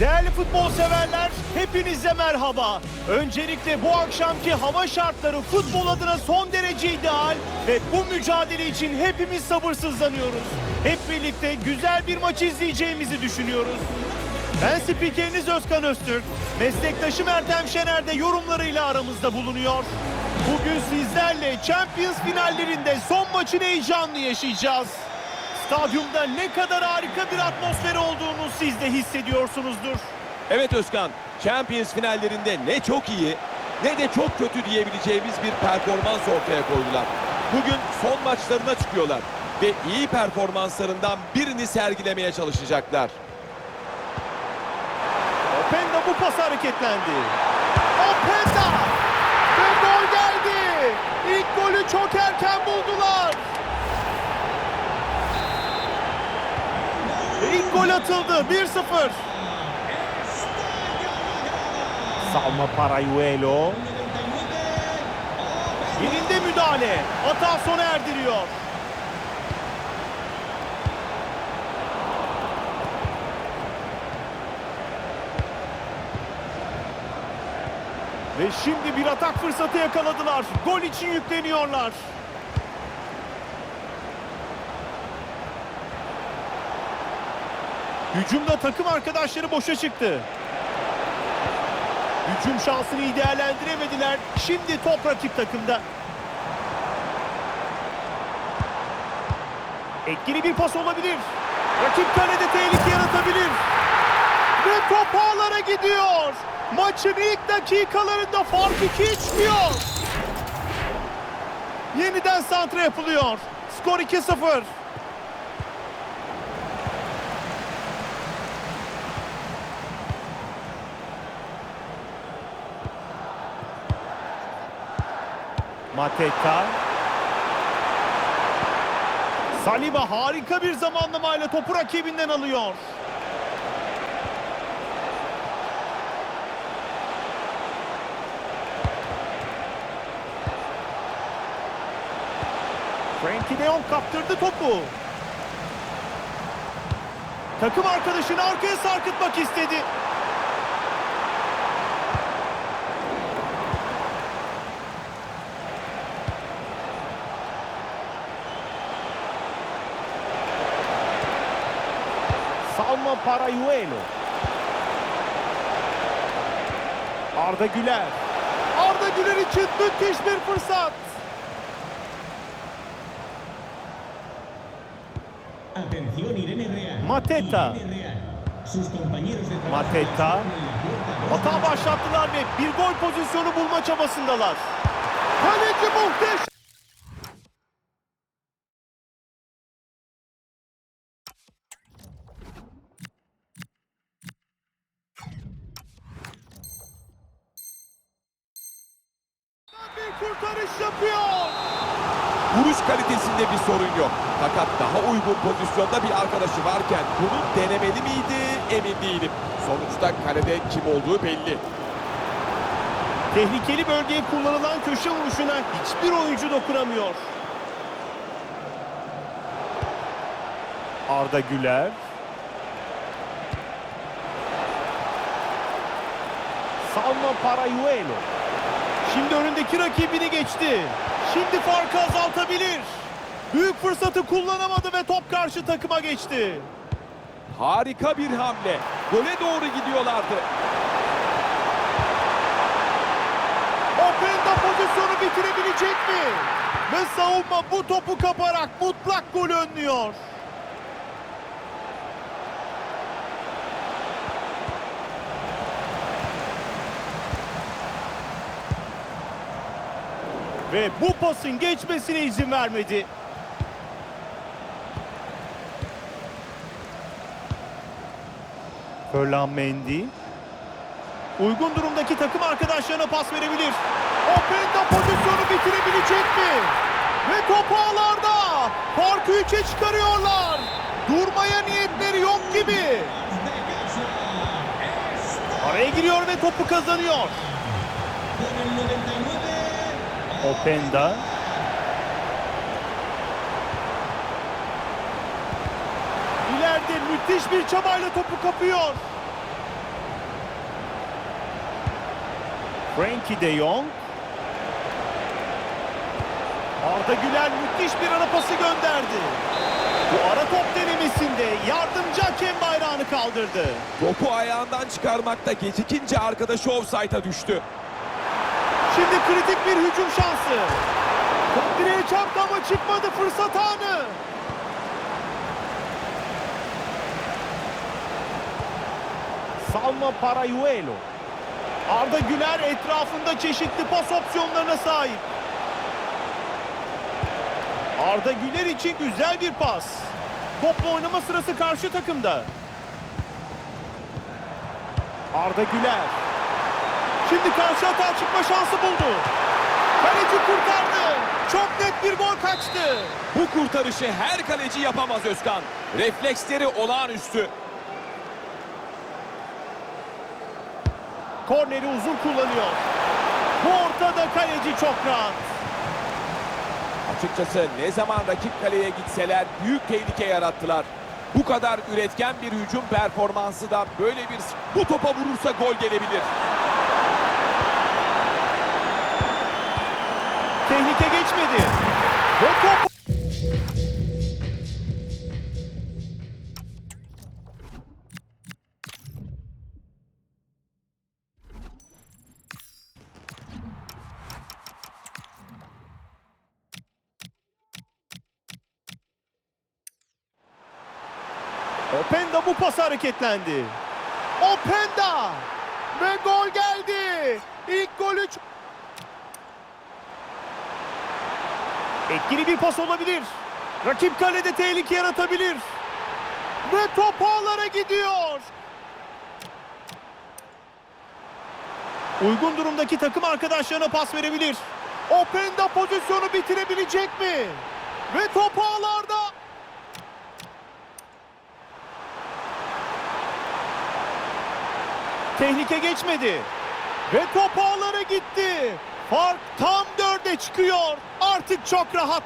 Değerli futbol severler, hepinize merhaba. Öncelikle bu akşamki hava şartları futbol adına son derece ideal ve bu mücadele için hepimiz sabırsızlanıyoruz. Hep birlikte güzel bir maç izleyeceğimizi düşünüyoruz. Ben spikeriniz Özkan Öztürk, meslektaşım Ertem Şener de yorumlarıyla aramızda bulunuyor. Bugün sizlerle Champions finallerinde son maçın heyecanını yaşayacağız. Stadyumda ne kadar harika bir atmosfer olduğunu siz de hissediyorsunuzdur. Evet Özkan, Champions finallerinde ne çok iyi ne de çok kötü diyebileceğimiz bir performans ortaya koydular. Bugün son maçlarına çıkıyorlar ve iyi performanslarından birini sergilemeye çalışacaklar. Openda bu pas hareketlendi. Openda! İlk golü çok erken buldular. İlk gol atıldı. 1-0. Salma Parayuelo. Yerinde müdahale. Hata sona erdiriyor. Ve şimdi bir atak fırsatı yakaladılar. Gol için yükleniyorlar. Hücumda takım arkadaşları boşa çıktı. Hücum şansını iyi değerlendiremediler. Şimdi top rakip takımda. Etkili bir pas olabilir. Rakip kalede tehlike yaratabilir. Ve top ağlara gidiyor. Maçın ilk dakikalarında fark 2'ye çıkıyor. Yeniden santra yapılıyor. Skor 2-0. Mateta. Saliba harika bir zamanlamayla topu rakibinden alıyor. Frankie de Jong kaptırdı topu. Takım arkadaşını arkaya sarkıtmak istedi. Salma Parayuelo. Arda Güler. Arda Güler için müthiş bir fırsat. Mateta. Mateta. Hata başlattılar ve bir gol pozisyonu bulma çabasındalar. Kaleci muhteşem. Kurtarış yapıyor. Vuruş kalitesinde bir sorun yok. Fakat daha uygun pozisyonda bir arkadaşı varken bunu denemeli miydi emin değilim. Sonuçta kalede kim olduğu belli. Tehlikeli bölgeye kullanılan köşe vuruşuna hiçbir oyuncu dokunamıyor. Arda Güler. Salma Parayuelo. Şimdi önündeki rakibini geçti. Şimdi farkı azaltabilir. Büyük fırsatı kullanamadı ve top karşı takıma geçti. Harika bir hamle. Gole doğru gidiyorlardı. Openda pozisyonu bitirebilecek mi? Ve savunma bu topu kaparak mutlak gol önlüyor. Ve bu pasın geçmesine izin vermedi. Furlan Mendy. Uygun durumdaki takım arkadaşlarına pas verebilir. Openda pozisyonu bitirebilecek mi? Ve top ağlarda. Farkı 3'e çıkarıyorlar. Durmaya niyetleri yok gibi. Araya giriyor ve topu kazanıyor. Openda. İleride müthiş bir çabayla topu kapıyor. Frankie de Jong. Arda Güler müthiş bir ara pası gönderdi. Bu ara top denemesinde yardımcı hakem bayrağını kaldırdı. Topu ayağından çıkarmakta gecikince arkadaşı offside'a düştü. Şimdi kritik bir hücum şansı. Top direğe çarptı ama çıkmadı fırsat anı. Salma Parayuelo. Arda Güler etrafında çeşitli pas opsiyonlarına sahip. Arda Güler için güzel bir pas. Topla oynama sırası karşı takımda. Arda Güler. Şimdi karşı atağa çıkma şansı buldu. Kaleci kurtardı. Çok net bir gol kaçtı. Bu kurtarışı her kaleci yapamaz Özkan. Refleksleri olağanüstü. Korneri uzun kullanıyor. Bu ortada kaleci çok rahat. Açıkçası ne zaman rakip kaleye gitseler büyük tehlike yarattılar. Bu kadar üretken bir hücum performansı da böyle bir bu topa vurursa gol gelebilir. Tehlike geçmedi. Ve top Openda bu pas hareketlendi. Openda! Ve gol geldi. İlk golü Etkili bir pas olabilir. Rakip kalede tehlike yaratabilir. Ve top ağlara gidiyor. Uygun durumdaki takım arkadaşlarına pas verebilir. Openda pozisyonu bitirebilecek mi? Ve top ağlarda. Tehlike geçmedi. Ve top ağlara gitti. Fark tam dörde çıkıyor. Artık çok rahat.